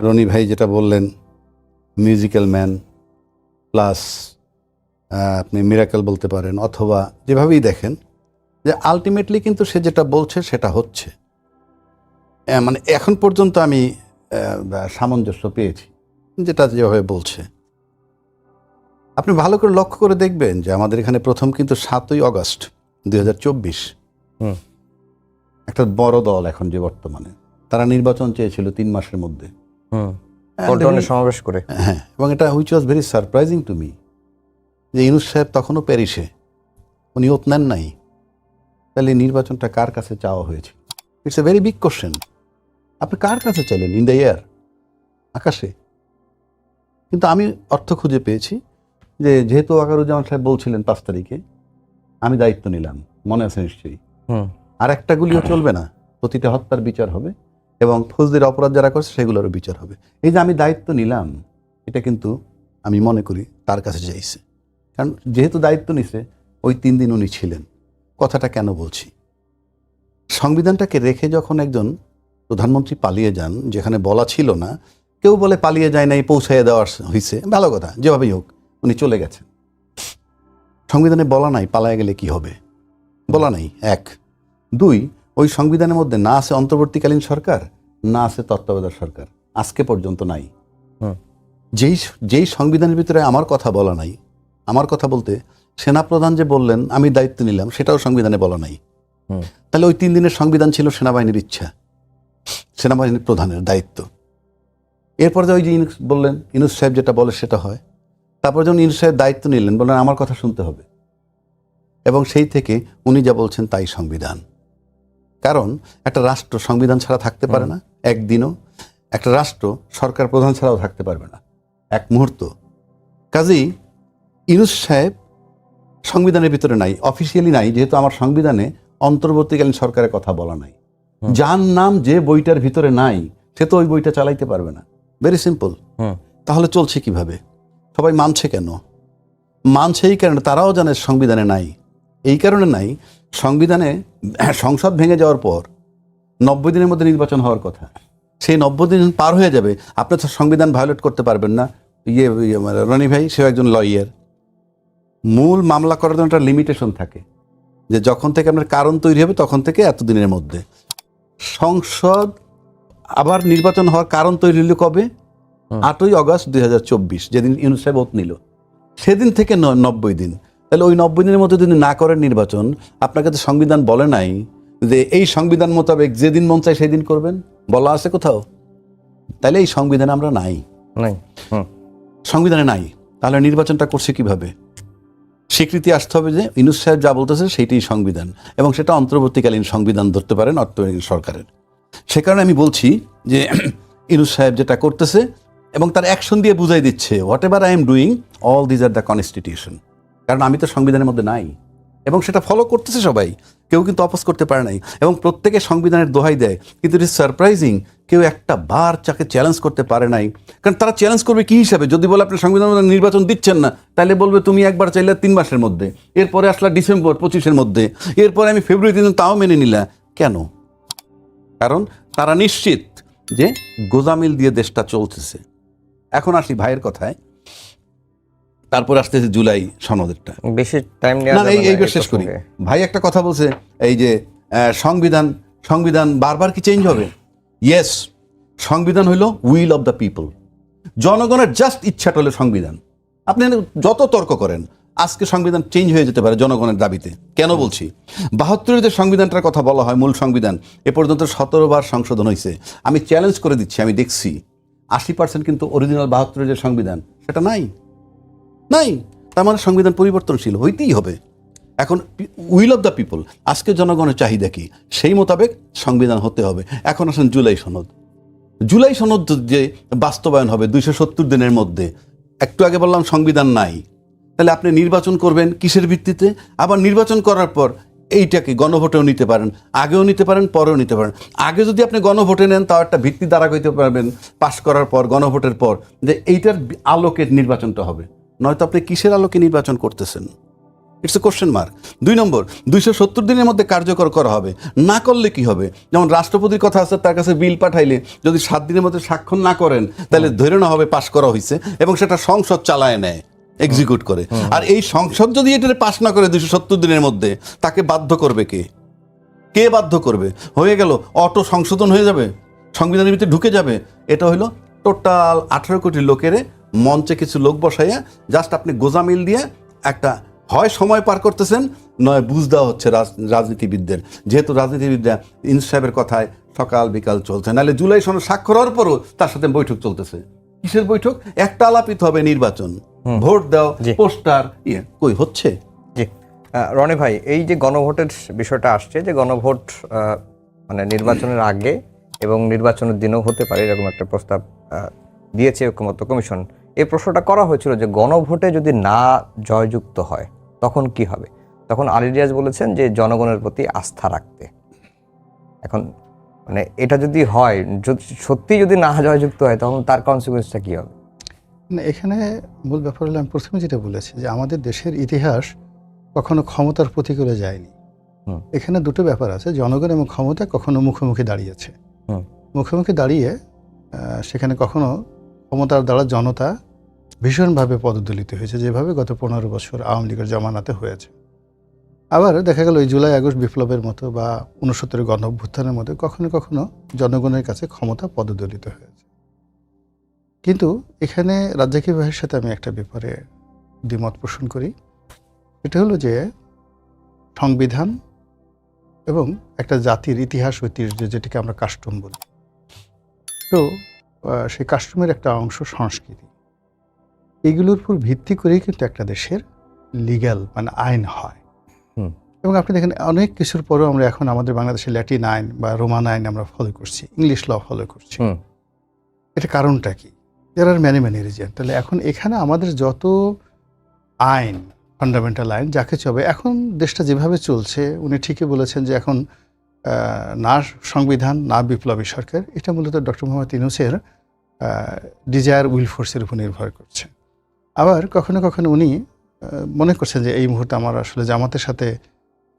রনি ভাই যেটা বললেন মিউজিক্যাল ম্যান প্লাস আপনি মিরাকেল বলতে পারেন অথবা যেভাবেই দেখেন যে আলটিমেটলি কিন্তু সে যেটা বলছে সেটা হচ্ছে। মানে এখন পর্যন্ত আমি সামঞ্জস্য পেয়েছি যেটা যেভাবে বলছে। আপনি ভালো করে লক্ষ্য করে দেখবেন যে আমাদের এখানে প্রথম কিন্তু সাতই অগস্ট দুই হুম। একটা বড় দল এখন যে বর্তমানে। তারা নির্বাচন চেয়েছিল তিন মাসের মধ্যে। পল্টনে এবং- সমাবেশ করে। হ্যাঁ এবং এটা which was very surprising to me যে ইনুস সাহেব তখনও প্যারিসে উনি ওত নেন নাই। তাহলে নির্বাচনটা কার কাছে চাওয়া হয়েছে? It's a very big question আপনি কার কাছে চাইলেন? ইন দ্য এয়ার আকাশে। কিন্তু আমি অর্থ খুঁজে পেয়েছি যে যেহেতু আকারুজ্জামান সাহেব বলছিলেন পাঁচ তারিখে আমি দায়িত্ব নিলাম। মনে আছে নিশ্চয়ই। আর একটা গুলিও চলবে না। প্রতিটা হত্যার বিচার হবে। এবং ফৌজদের অপরাধ যারা করছে, সেগুলোরও বিচার হবে। এই যে আমি দায়িত্ব নিলাম, এটা কিন্তু আমি মনে করি তার কাছে যাইছে কারণ যেহেতু দায়িত্ব নিছে, ওই তিন দিন উনি ছিলেন। কথাটা কেন বলছি? সংবিধানটাকে রেখে যখন একজন প্রধানমন্ত্রী পালিয়ে যান, যেখানে বলা ছিল না, কেউ বলে পালিয়ে যায় নাই, পৌঁছাইয়ে দেওয়া হয়েছে ভালো কথা, যেভাবেই হোক, উনি চলে গেছেন। সংবিধানে বলা নাই পালায় গেলে কি হবে? বলা নাই, এক। দুই, ওই সংবিধানের মধ্যে না আছে অন্তর্বর্তীকালীন সরকার? না আছে তত্ত্বাবধায়ক সরকার। আজকে পর্যন্ত নাই। যেই যেই সংবিধানের ভিতরে আমার কথা বলা নাই আমার কথা বলতে সেনাপ্রধান যে বললেন আমি দায়িত্ব নিলাম সেটাও সংবিধানে বলা নাই। তাহলে ওই তিন দিনের সংবিধান ছিল সেনাবাহিনীর ইচ্ছা সেনাবাহিনীর প্রধানের দায়িত্ব। এরপর যে ওই যে ইনুস বললেন ইনুস সাহেব যেটা বলে সেটা হয়। তারপর যখন ইনুস সাহেব দায়িত্ব নিলেন বললেন আমার কথা শুনতে হবে। এবং সেই থেকে উনি যা বলছেন তাই সংবিধান। কারণ একটা রাষ্ট্র সংবিধান ছাড়া থাকতে পারে না একদিনও। একটা রাষ্ট্র সরকার প্রধান ছাড়াও থাকতে পারবে না এক মুহূর্ত। কাজেই ইনুস সাহেব সংবিধানের ভিতরে নাই অফিসিয়ালি নাই যেহেতু আমার সংবিধানে অন্তর্বর্তীকালীন সরকারের কথা বলা নাই। যার নাম যে বইটার ভিতরে নাই সে তো ওই বইটা চালাইতে পারবে না। ভেরি সিম্পল তাহলে চলছে কীভাবে? সবাই মানছে কেন? মানছে এই কারণে তারাও জানে সংবিধানে নাই। এই কারণে নাই সংবিধানে সংসদ ভেঙে যাওয়ার পর নব্বই দিনের মধ্যে নির্বাচন হওয়ার কথা। সেই নব্বই দিন পার হয়ে যাবে। আপনি তো সংবিধান ভায়োলেট করতে পারবেন না। ইয়ে ইয়ে মানে রনি ভাই সেও একজন লয়ার মূল মামলা করার জন্য একটা লিমিটেশন থাকে। যে যখন থেকে আপনার কারণ তৈরি হবে তখন থেকে এতদিনের মধ্যে। সংসদ আবার নির্বাচন হওয়ার কারণ তৈরি হলো কবে? আটই আগস্ট দুই হাজার চব্বিশ যেদিন ইউনুস সাহেব ওত নিল। সেদিন থেকে নব্বই দিন। তাহলে ওই নব্বই দিনের মধ্যে যদি না করেন নির্বাচন আপনাকে তো সংবিধান বলে নাই যে এই সংবিধান মোতাবেক যেদিন মন চায় সেই দিন করবেন। বলা আছে কোথাও? তাহলে এই সংবিধানে আমরা নাই। নাই সংবিধানে নাই। তাহলে নির্বাচনটা করছে কীভাবে? স্বীকৃতি আসতে হবে যে ইনুস সাহেব যা বলতেছে সেইটাই সংবিধান এবং সেটা অন্তর্বর্তীকালীন সংবিধান ধরতে পারেন অর্থনৈতিক সরকারের। সে কারণে আমি বলছি যে ইনুস সাহেব যেটা করতেছে এবং তার অ্যাকশন দিয়ে বুঝাই দিচ্ছে what ever I am doing all these are the constitution. কারণ আমি তো সংবিধানের মধ্যে নাই। এবং সেটা ফলো করতেছে সবাই। কেউ কিন্তু অপোজ করতে পারে নাই। এবং প্রত্যেকে সংবিধানের দোহাই দেয়। কিন্তু ইট ইজ সারপ্রাইজিং কেউ একটা বার চাকে চ্যালেঞ্জ করতে পারে নাই। কারণ তারা চ্যালেঞ্জ করবে কী হিসাবে? যদি বলে আপনি সংবিধান নির্বাচন দিচ্ছেন না, তাহলে বলবে তুমি একবার চাইলে তিন মাসের মধ্যে। এরপরে আসলা ডিসেম্বর পঁচিশের মধ্যে। এরপরে আমি ফেব্রুয়ারি দিন তাও মেনে নিলাম কেন? কারণ তারা নিশ্চিত যে গোজামিল দিয়ে দেশটা চলতেছে। এখন আসি ভাইয়ের কথায়। তারপর আসতেছে জুলাই সনদেরটা। বেশি টাইম না এই এইবার শেষ করি। ভাই একটা কথা বলছে এই যে সংবিধান সংবিধান বারবার কি চেঞ্জ হবে? ইয়েস সংবিধান হইল উইল অফ দ্য পিপল জনগণের জাস্ট ইচ্ছাটা হলো সংবিধান। আপনি যত তর্ক করেন আজকে সংবিধান চেঞ্জ হয়ে যেতে পারে জনগণের দাবিতে। কেন বলছি? বাহাত্তরের যে সংবিধানটার কথা বলা হয় মূল সংবিধান এ পর্যন্ত সতেরো বার সংশোধন হয়েছে আমি চ্যালেঞ্জ করে দিচ্ছি আমি দেখছি। আশি পার্সেন্ট কিন্তু অরিজিনাল বাহাত্তরের যে সংবিধান সেটা নাই। নাই। তার মানে সংবিধান পরিবর্তনশীল, হইতেই হবে। এখন উইল অফ দ্য পিপল, আজকে জনগণের চাহিদা কি? সেই মোতাবেক সংবিধান হতে হবে। এখন আসেন জুলাই সনদ। জুলাই সনদ যে বাস্তবায়ন হবে দুইশো সত্তর দিনের মধ্যে, একটু আগে বললাম সংবিধান নাই। তাহলে আপনি নির্বাচন করবেন কিসের ভিত্তিতে? আবার নির্বাচন করার পর এইটাকে গণভোটেও নিতে পারেন, আগেও নিতে পারেন, পরেও নিতে পারেন। আগে যদি আপনি গণভোটে নেন, তাও একটা ভিত্তি দ্বারা কইতে পারবেন, পাশ করার পর, গণভোটের পর, যে এইটার আলোকের নির্বাচনটা হবে। নয়তো আপনি কিসের আলোকে নির্বাচন করতেছেন? ইটস এ কোশ্চেন মার্ক দুই নম্বর দুইশো সত্তর দিনের মধ্যে কার্যকর করা হবে না করলে কি হবে? যেমন রাষ্ট্রপতির কথা আছে তার কাছে বিল পাঠাইলে যদি সাত দিনের মধ্যে স্বাক্ষর না করেন তাহলে ধরে না হবে পাশ করা হয়েছে এবং সেটা সংসদ চালায় নেয় এক্সিকিউট করে। আর এই সংসদ যদি এটা পাশ না করে দুইশো সত্তর দিনের মধ্যে তাকে বাধ্য করবে কে? কে বাধ্য করবে? হয়ে গেল অটো সংশোধন হয়ে যাবে সংবিধানের ভিতরে ঢুকে যাবে। এটা হলো টোটাল আঠারো কোটি লোকের মঞ্চে কিছু লোক বসাইয়া জাস্ট আপনি গোজামিল দিয়ে একটা হয় সময় পার করতেছেন নয় বুঝ দেওয়া হচ্ছে রাজ- রাজনীতিবিদদের। যেহেতু রাজনীতিবিদরা ইনস সাহেবের কথায় সকাল বিকাল চলছে নাহলে জুলাই সনদ স্বাক্ষর হওয়ার পরও তার সাথে বৈঠক চলতেছে। কিসের বৈঠক? একটা আলাপিত হবে নির্বাচন। ভোট দাও। পোস্টার ইয়ে কই হচ্ছে? রনি ভাই এই যে গণভোটের বিষয়টা আসছে যে গণভোট মানে নির্বাচনের আগে এবং নির্বাচনের দিনেও হতে পারে এরকম একটা প্রস্তাব দিয়েছে ঐক্যমত্য কমিশন। এই প্রশ্নটা করা হয়েছিল যে গণভোটে যদি না জয়যুক্ত হয় তখন কি হবে? তখন আলী রিয়াজ বলেছেন যে জনগণের প্রতি আস্থা রাখতে। এখন মানে এটা যদি হয় যদি সত্যি যদি না জয়যুক্ত হয় তখন তার কনসিকুয়েন্সটা কী হবে? না এখানে মূল ব্যাপার হলো আমি প্রথমে যেটা বলেছি যে আমাদের দেশের ইতিহাস কখনো ক্ষমতার প্রতিকূলে যায়নি। এখানে দুটো ব্যাপার আছে জনগণ এবং ক্ষমতা কখনো মুখোমুখি দাঁড়িয়েছে। মুখোমুখি দাঁড়িয়ে সেখানে কখনো ক্ষমতার দ্বারা জনতা ভীষণভাবে পদদলিত হয়েছে, যেভাবে গত পনেরো বছর আওয়ামী লীগের জমানাতে হয়েছে। আবার দেখা গেল, এই জুলাই, আগস্ট বিপ্লবের মতো বা উনসত্তরের গণ অভ্যুত্থানের মতো কখনো কখনো জনগণের কাছে ক্ষমতা পদদলিত হয়েছে। কিন্তু এখানে রাজ্জাকি ভাইয়ের সাথে আমি একটা ব্যাপারে দ্বিমত পোষণ করি। এটা হলো যে, সংবিধান এবং একটা জাতির ইতিহাস ঐতিহ্য যেটাকে আমরা কাস্টম বলি। তো সেই কাস্টমের একটা অংশ সংস্কৃতি। এগুলোর উপর ভিত্তি করেই কিন্তু একটা দেশের লিগ্যাল মানে আইন হয়। এবং আপনি দেখেন অনেক কিছুর পরেও আমরা এখন আমাদের বাংলাদেশে ল্যাটিন আইন বা রোমান আইন আমরা ফলো করছি ইংলিশ ল ফলো করছি। এটা কারণটা কি? There are many many reason তাহলে এখন এখানে আমাদের যত আইন ফান্ডামেন্টাল আইন যাকে চবে এখন দেশটা যেভাবে চলছে উনি ঠিকই বলেছেন যে এখন না সংবিধান, না বিপ্লবী সরকার, এটা মূলত ডক্টর মোহাম্মদ ইনুসের ডিজায়ার উইল ফোর্সের উপর নির্ভর করছে। আবার কখনো কখনো উনি মনে করছেন যে এই মুহূর্তে আমার আসলে জামাতের সাথে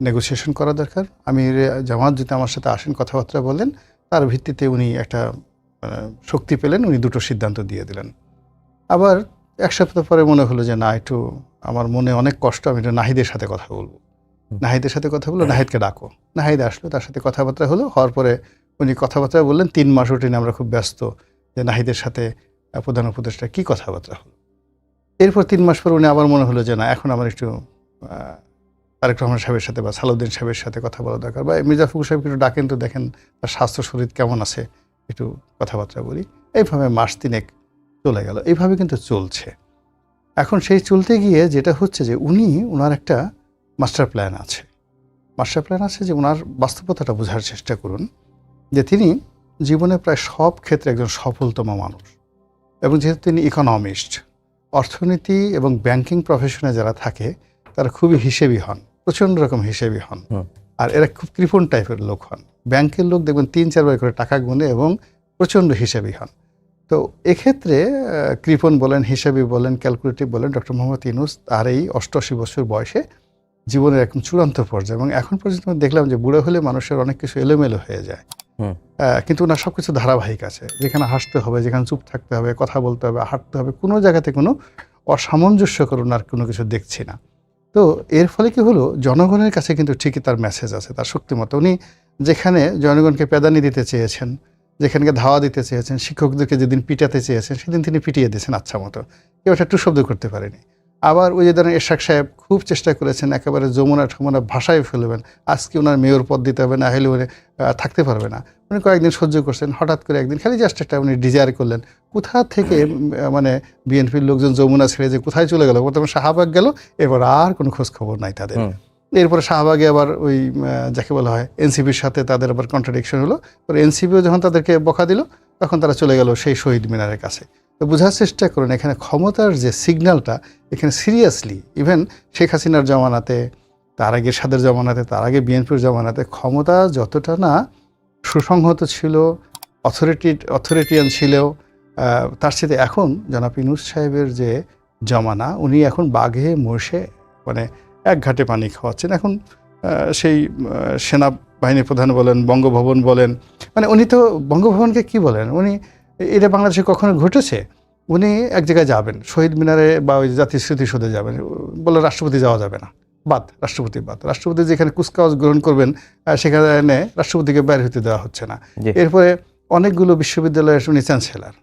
নেগোসিয়েশন করা দরকার। আমি জামাত যদি আমার সাথে আসেন, কথাবার্তা বলেন, তার ভিত্তিতে উনি একটা শক্তি পেলেন, উনি দুটো সিদ্ধান্ত দিয়ে দিলেন। আবার এক সপ্তাহ পরে মনে হলো যে না, একটু আমার মনে অনেক কষ্ট, আমি একটু নাহিদের সাথে কথা বলব। নাহিদের সাথে কথা বলল নাহিদকে ডাকো। নাহিদ আসলো তার সাথে কথাবার্তা হলো হওয়ার পরে উনি কথাবার্তা বললেন তিন মাস ওঠেনি আমরা খুব ব্যস্ত যে নাহিদের সাথে প্রধান উপদেষ্টা কী কথাবার্তা হলো। এরপর তিন মাস পর উনি আবার মনে হলো যে না এখন আমার একটু তারেক রহমান সাহেবের সাথে বা সালাউদ্দিন সাহেবের সাথে কথা বলা দরকার বা মির্জা ফখরুল সাহেবকে একটু ডাকেন তো দেখেন তার স্বাস্থ্য শরীর কেমন আছে একটু কথাবার্তা বলি। এইভাবে মাস তিনেক চলে গেল। এইভাবে কিন্তু চলছে। এখন সেই চলতে গিয়ে যেটা হচ্ছে যে উনি ওনার একটা মাস্টার প্ল্যান আছে। মাস্টার প্ল্যান আছে যে ওনার বাস্তবতাটা বোঝার চেষ্টা করুন যে তিনি জীবনে প্রায় সব ক্ষেত্রে একজন সফলতম মানুষ এবং যেহেতু তিনি ইকোনমিস্ট অর্থনীতি এবং ব্যাংকিং প্রফেশনে যারা থাকে তারা খুবই হিসেবি হন প্রচণ্ড রকম হিসেবি হন। আর এরা খুব কৃপণ টাইপের লোক হন। ব্যাংকের লোক দেখবেন তিন চারবার করে টাকা গুনে এবং প্রচণ্ড হিসেবি হন। তো এক্ষেত্রে কৃপণ বলেন হিসেবি বলেন ক্যালকুলেটিভ বলেন ডক্টর মোহাম্মদ ইনুস তার এই অষ্টআশি বছর বয়সে জীবনের একদম চূড়ান্ত পর্যায়ে এবং এখন পর্যন্ত আমি দেখলাম যে বুড়ো হলে মানুষের অনেক কিছু এলোমেলো হয়ে যায়। কিন্তু ওনার সব কিছু ধারাবাহিক আছে। যেখানে হাসতে হবে যেখানে চুপ থাকতে হবে কথা বলতে হবে হাঁটতে হবে কোনো জায়গাতে কোনো অসামঞ্জস্যকর ওনার কোনো কিছু দেখছি না। তো এর ফলে কি হলো? জনগণের কাছে কিন্তু ঠিকই তার মেসেজ আছে তার শক্তিমতো উনি যেখানে জনগণকে পেদানি দিতে চেয়েছেন যেখানকে ধাওয়া দিতে চেয়েছেন শিক্ষকদেরকে যেদিন পিটাতে চেয়েছেন সেদিন তিনি পিটিয়ে দিয়েছেন আচ্ছা মতো। কেউ একটা টু শব্দ করতে পারেনি। আবার ওই যে ধরেন এরশাক সাহেব খুব চেষ্টা করেছেন একেবারে যমুনা ঠমুনা ভাষায় ফেলবেন। আজকে ওনার মেয়র পদ দিতে হবে না হলে উনি থাকতে পারবে না। উনি কয়েকদিন সহ্য করছেন হঠাৎ করে একদিন খালি জাস্ট একটা উনি ডিজায়ার করলেন। কোথা থেকে মানে বিএনপির লোকজন যমুনা ছেড়ে যে কোথায় চলে গেল? প্রথমে শাহবাগ গেল এবার আর কোনো খোঁজ খবর নাই তাদের। এরপরে শাহবাগে আবার ওই যাকে বলা হয় এনসিপির সাথে তাদের আবার কন্ট্রাডিকশন হলো। এনসিপিও যখন তাদেরকে বকা দিল তখন তারা চলে গেল সেই শহীদ মিনারের কাছে। তো বোঝার চেষ্টা করুন, এখানে ক্ষমতার যে সিগন্যালটা এখানে সিরিয়াসলি ইভেন শেখ হাসিনার জমানাতে, তার আগে সাদের জমানাতে, তার আগে বিএনপির জমানাতে ক্ষমতা যতটা না সুসংহত ছিল অথরিটি অথরিটিয়ান ছিল তার সাথে এখন জনাব ইনুস সাহেবের যে জমানা, উনি এখন বাঘে মোষে মানে এক ঘাটে পানি খাওয়াচ্ছেন। এখন সেই সেনাবাহিনী প্রধান বলেন বঙ্গভবন বলেন। মানে উনি তো বঙ্গভবনকে কি বলেন? উনি এটা বাংলাদেশে কখনো ঘটেছে? উনি এক জায়গায় যাবেন শহীদ মিনারে বা ওই জাতীয় স্মৃতিসৌধে যাবেন। বলে রাষ্ট্রপতি যাওয়া যাবে না। বাদ রাষ্ট্রপতি বাদ। রাষ্ট্রপতি যেখানে কুচকাওয়াজ গ্রহণ করবেন সেখানে রাষ্ট্রপতিকে বাইরে হতে দেওয়া হচ্ছে না। এরপরে অনেকগুলো বিশ্ববিদ্যালয়ের উনি চ্যান্সেলার।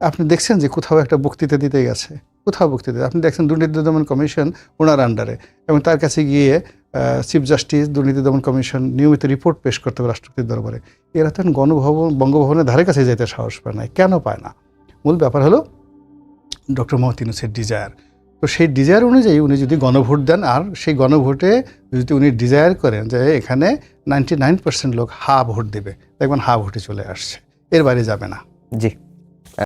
আপনি দেখছেন যে কোথাও একটা বক্তৃতা দিতে গেছে। কোথাও বক্তৃতা আপনি দেখছেন দুর্নীতি দমন কমিশন ওনার আন্ডারে এবং তার কাছে গিয়ে চিফ জাস্টিস দুর্নীতি দমন কমিশন নিয়মিত রিপোর্ট পেশ করতে হবে রাষ্ট্রপতির দরবারে। এরা তখন গণভবন, বঙ্গভবনের ধারে কাছে যেতে সাহস পায় না। কেন পায় না? মূল ব্যাপার হলো ডক্টর মোহাম্মদ ইউনুসের ডিজায়ার তো সেই ডিজায়ার অনুযায়ী উনি যদি গণভোট দেন, আর সেই গণভোটে যদি উনি ডিজায়ার করেন যে এখানে নাইনটি নাইন পার্সেন্ট লোক হা ভোট দেবে, দেখবেন হা ভোটে চলে আসছে। এর বাইরে যাবে না। জি।